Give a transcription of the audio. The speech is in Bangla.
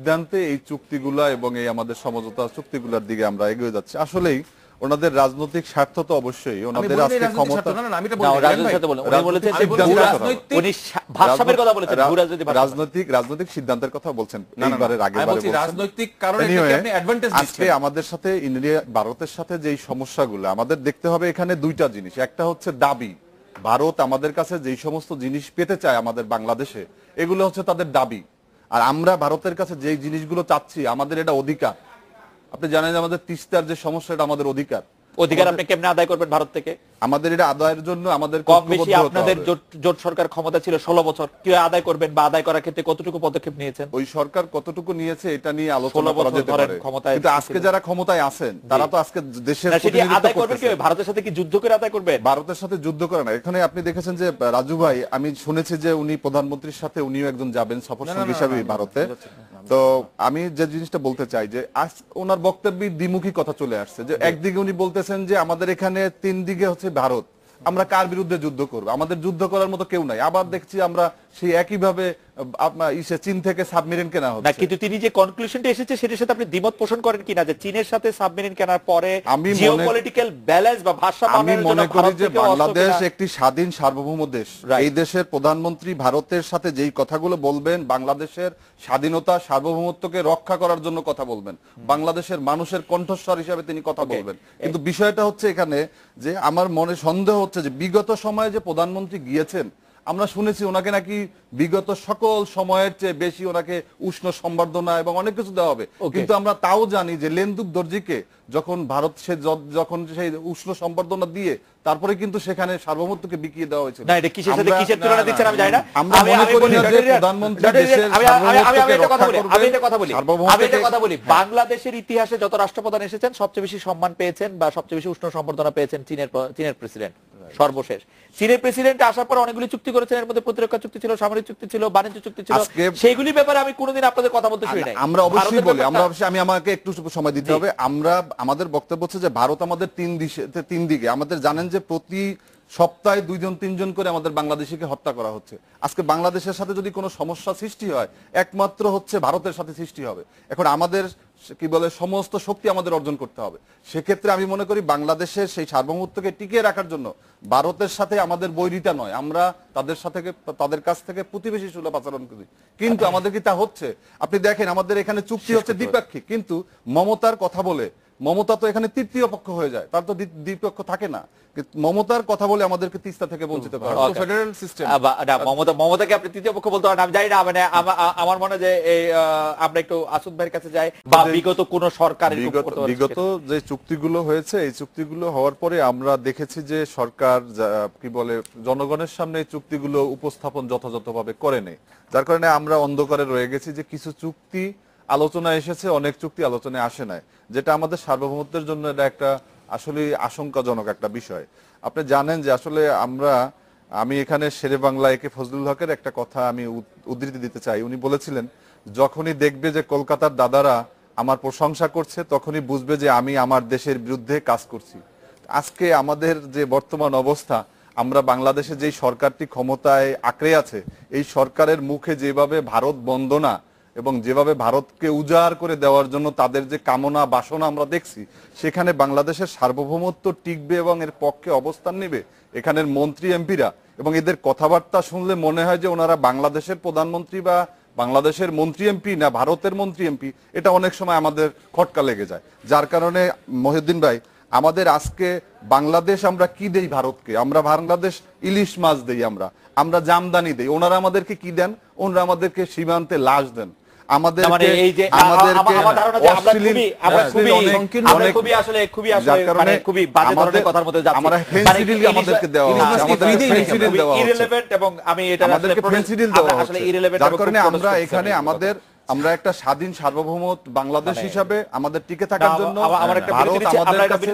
সিদ্ধান্তে এই চুক্তিগুলা এবং এই আমাদের সমঝোতা চুক্তিগুলোর দিকে আমরা এগিয়ে যাচ্ছি। আসলেই ওনাদের রাজনৈতিক স্বার্থ তো অবশ্যই। ওনাদের আজকে রাজনৈতিক ক্ষমতা রাজনৈতিক রাজনৈতিক সিদ্ধান্তের কথা বলেছেন রাজনৈতিক এইবারের কারণে আজকে আমাদের সাথে ইন্ডিয়া ভারতের সাথে যেই সমস্যাগুলো আমাদের দেখতে হবে এখানে দুইটা জিনিস। একটা হচ্ছে দাবি। ভারত আমাদের কাছে যেই সমস্ত জিনিস পেতে চায় আমাদের বাংলাদেশে এগুলো হচ্ছে তাদের দাবি। আর আমরা ভারতের কাছে যে জিনিসগুলো চাচ্ছি আমাদের এটা অধিকার। আপনি জানেন যে আমাদের তিস্তার যে সমস্যা এটা আমাদের অধিকার। অধিকার আপনি কেমনে আদায় করবেন ভারত থেকে? আমাদের এটা আদায়ের জন্য আমাদের কম বেশি আপনাদের জোট সরকার ক্ষমতা ছিল ষোলো বছর। কি আদায় করবেন বা আদায় করার ক্ষেত্রে কতটুকু পদক্ষেপ নিয়েছেন? ওই সরকার কতটুকু নিয়েছে এটা নিয়ে আলোচনা করা যেতে পারে। কিন্তু আজকে যারা ক্ষমতায় আছেন তারা তো আজকে দেশের আদায় করবেন কি ভারতের সাথে কি যুদ্ধ করে আদায় করবেন ভারতের সাথে যুদ্ধ করে না। এখানে আপনি দেখেছেন যে রাজু ভাই আমি শুনেছি যে উনি প্রধানমন্ত্রীর সাথে উনিও একজন যাবেন সফর সঙ্গী হিসাবে ভারতে। তো আমি যে জিনিসটা বলতে চাই যে আজ ওনার বক্তব্যে দ্বিমুখী কথা চলে আসছে। যে একদিকে উনি বলতেছেন যে আমাদের এখানে তিন দিকে হচ্ছে ভারত, আমরা কার বিরুদ্ধে যুদ্ধ করব? আমাদের যুদ্ধ করার মতো কেউ নাই। আবার দেখছি আমরা সেই একইভাবে আপনার ইসে চীন থেকে সাবমেরিন কেনা না হচ্ছে। কিন্তু তিনি যে কনক্লুশনটা এসেছে সেটার সাথে আপনি দ্বিমত পোষণ করেন কিনা যে চীনের সাথে সাবমেরিন কেনার পরে আমি জিওপলিটিক্যাল ব্যালেন্স বা ভারসাম্য আমি মনে করি যে বাংলাদেশ একটি স্বাধীন সার্বভৌম দেশ। এই দেশের প্রধানমন্ত্রী ভারতের সাথে যেই কথাগুলো বলবেন বাংলাদেশের স্বাধীনতা সার্বভৌমত্বকে রক্ষা করার জন্য কথা বলবেন। বাংলাদেশের মানুষের কণ্ঠস্বর হিসাবে তিনি কথা বলবেন। কিন্তু বিষয়টা হচ্ছে এখানে যে আমার মনে সন্দেহ হচ্ছে যে বিগত সময়ে যে প্রধানমন্ত্রী গিয়েছেন আমরা শুনেছি ওনাকে নাকি বিগত সকল সময়ের চেয়ে বেশি ওনাকে উষ্ণ সম্বর্ধনা এবং অনেক কিছু দেওয়া হবে। কিন্তু আমরা তাও জানি যে লেন্দুক দর্জিকে যখন ভারত সে যখন সেই উষ্ণ সম্বর্ধনা দিয়ে তারপরে কিন্তু সেখানে সার্বভৌমত্বকে বিকিয়ে দেওয়া হয়েছিল। না এটা কিসের সাথে কিসের তুলনা দিচ্ছেন আমি জানি না। আমরা মনে করি না যে প্রধানমন্ত্রী দেশের আমি- আমি- কথা বলি, আমি কথা বলি, আমি কথা বলি, বাংলাদেশের ইতিহাসে যত রাষ্ট্রপ্রধান এসেছেন সবচেয়ে বেশি সম্মান পেয়েছেন বা সবচেয়ে বেশি উষ্ণ সম্বর্ধনা পেয়েছেন চীনের চীনের প্রেসিডেন্ট। সর্বশেষ। চীনের প্রেসিডেন্ট আসার পর অনেকগুলি চুক্তি করেছেন। এর মধ্যে প্রতিরক্ষা চুক্তি ছিল সামরিক চুক্তি ছিল বাণিজ্য চুক্তি ছিল। সেইগুলি ব্যাপারে আমি কোনোদিন আপনাদের কথা বলতে শুনি নাই। আমরা অবশ্যই বলি আমরা অবশ্যই আমি আমাকে একটু সময় দিতে হবে। আমরা আমাদের বক্তব্য হচ্ছে যে ভারত আমাদের তিন দিশে তিন দিকে। আমাদের জানেন যে প্রতি সপ্তাহে দুইজন তিনজন করে আমাদের বাংলাদেশিকে হত্যা করা হচ্ছে। আজকে বাংলাদেশের সাথে যদি কোনো সমস্যা সৃষ্টি হয় একমাত্র হচ্ছে ভারতের সাথে সৃষ্টি হবে। এখন আমাদের কি বলে সমস্ত শক্তি আমাদের অর্জন করতে হবে। সেক্ষেত্রে আমি মনে করি বাংলাদেশের সেই সার্বভৌমত্বকে টিকিয়ে রাখার জন্য ভারতের সাথে আমাদের বৈরিতা নয়। আমরা তাদের সাথে তাদের কাছ থেকে প্রতিবেশী সুলভ আচরণ করি। কিন্তু আমাদের কি তা হচ্ছে? আপনি দেখেন আমাদের এখানে চুক্তি হচ্ছে দ্বিপাক্ষিক। কিন্তু মমতার কথা বলে মমতা তো এখানে তৃতীয় পক্ষ হয়ে যায়। তার তো দ্বি- দ্বিপক্ষ থাকে না। মমতার কথা বলে আমাদেরকে তিস্তা থেকে বঞ্চিত করা। ফেডারেল সিস্টেম না, মমতা মমতাকে আপনি তৃতীয় পক্ষ বলতে পারেন। আমি জানি না মানে আমার মনে হয় যে এই আমরা একটু আসুদ ভাইয়ের কাছে যাই। বা বিগত কোন বিগত যে চুক্তিগুলো হয়েছে এই চুক্তিগুলো হওয়ার পরে আমরা দেখেছি যে সরকার কি বলে জনগণের সামনে এই চুক্তিগুলো উপস্থাপন যথাযথভাবে করে নেই যার কারণে আমরা অন্ধকারে রয়ে গেছি যে কিছু চুক্তি আলোচনা এসেছে, অনেক চুক্তি আলোচনায় আসে নাই। যেটা আমাদের সার্বভৌমত্বের জন্য এটা একটা আসলে আশঙ্কাজনক একটা বিষয়। আপনি জানেন যে আসলে আমরা, আমি এখানে শেরে বাংলা একে ফজলুল হকের একটা কথা আমি উদ- উদ্ধৃতি দিতে চাই। উনি বলেছিলেন, যখনই দেখবে যে কলকাতার দাদারা আমার প্রশংসা করছে, তখনই বুঝবে যে আমি আমার দেশের বিরুদ্ধে কাজ করছি। আজকে আমাদের যে বর্তমান অবস্থা, আমরা বাংলাদেশে যেই সরকারটি ক্ষমতায় আঁকড়ে আছে, এই সরকারের মুখে যেভাবে ভারত বন্দনা এবং যেভাবে ভারতকে উজাড় করে দেওয়ার জন্য তাদের যে কামনা বাসনা আমরা দেখছি, সেখানে বাংলাদেশের সার্বভৌমত্ব টিকবে এবং এর পক্ষে অবস্থান নেবে এখানের মন্ত্রী এমপিরা। এবং এদের কথাবার্তা শুনলে মনে হয় যে ওনারা বাংলাদেশের প্রধানমন্ত্রী বা বাংলাদেশের মন্ত্রী এমপি না ভারতের মন্ত্রী এমপি, এটা অনেক সময় আমাদের খটকা লেগে যায়। যার কারণে মহিউদ্দিন ভাই, আমাদের আজকে বাংলাদেশ আমরা কি দেই ভারতকে? আমরা বাংলাদেশ ইলিশ মাছ দেই আমরা আমরা জামদানি দেই। ওনারা আমাদেরকে কি দেন? ওনারা আমাদেরকে সীমান্তে লাশ দেন। আমাদের মানে এই যে আমার আমার ধারণা যে আমরা খুবই আমরা খুবই আমরা খুবই আসলে খুবই আসলে মানে খুবই বাজে ধরনের কথার মধ্যে যাচ্ছি। আমরা ফেন্সিডিল আমাদেরকে দেওয়া হচ্ছে মাছ কি আমাদেরকে free দেই নাকি? ফেন্সিডিল দেওয়া হচ্ছে। irrelevant এবং আমি এটা আসলে ফেন্সিডিল আমরা দেওয়া আসলে হচ্ছে। যার কারণে আমরা এখানে আমাদের আমরা একটা স্বাধীন সার্বভৌম বাংলাদেশ মানে- হিসাবে আমাদের টিকে থাকার জন্য ভারত আমাদের কাছে